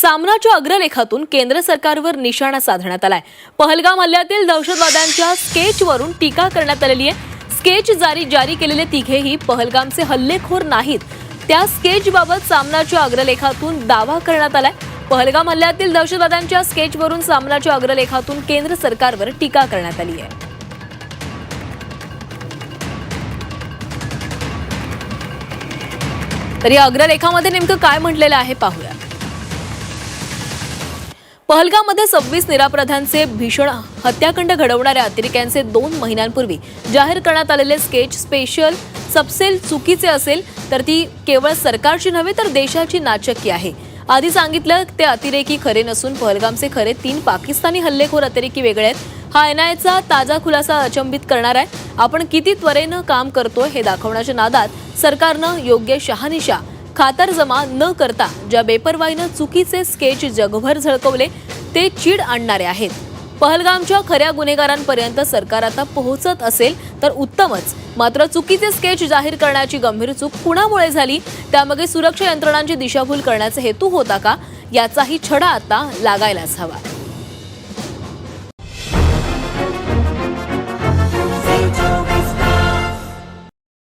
सामनाच्या अग्रलेखातून केंद्र सरकारवर निशाणा साधण्यात आलाय. पहलगाम हल्ल्यातील दहशतवाद्यांच्या स्केचवरून टीका करण्यात आलेली आहे. स्केच जारी जारी केलेले तिघेही पहलगामचे हल्लेखोर नाहीत. त्या स्केचबाबत सामनाच्या अग्रलेखातून दावा करण्यात आलाय. पहलगाम हल्ल्यातील दहशतवाद्यांच्या स्केचवरून सामनाच्या अग्रलेखातून केंद्र सरकारवर टीका करण्यात आली आहे. तर या अग्रलेखामध्ये नेमकं काय म्हटलेलं आहे पाहूया. पहलगाममध्ये सव्वीस निरापराधांचे भीषण हत्याकांड घडवणाऱ्या अतिरेक्यांचे दोन महिन्यांपूर्वी जाहीर करण्यात आलेले स्केच स्पेशल सबसेल चुकीचे असेल तर ती केवळ सरकारची नव्हे तर देशाची नाचक्की आहे. आधी सांगितलं ते अतिरेकी खरे नसून पहलगामचे खरे तीन पाकिस्तानी हल्लेखोर अतिरेकी वेगळे आहेत. हा एनआयचा ताजा खुलासा अचंबित करणार आहे. आपण किती त्वरेनं काम करतोय हे दाखवण्याच्या नादात सरकारनं योग्य शहानिशा खातरजमा न करता ज्या बेपरवाईनं चुकीचे स्केच जगभर झळकवले ते चीड आणणारे आहेत. पहलगामच्या खऱ्या गुन्हेगारांपर्यंत सरकार आता पोहोचत असेल तर उत्तमच. मात्र चुकीचे स्केच जाहीर करण्याची गंभीर चूक कुणामुळे झाली? त्यामागे सुरक्षा यंत्रणांची दिशाभूल करण्याचा हेतू होता का? याचाही छडा आता लागायलाच हवा.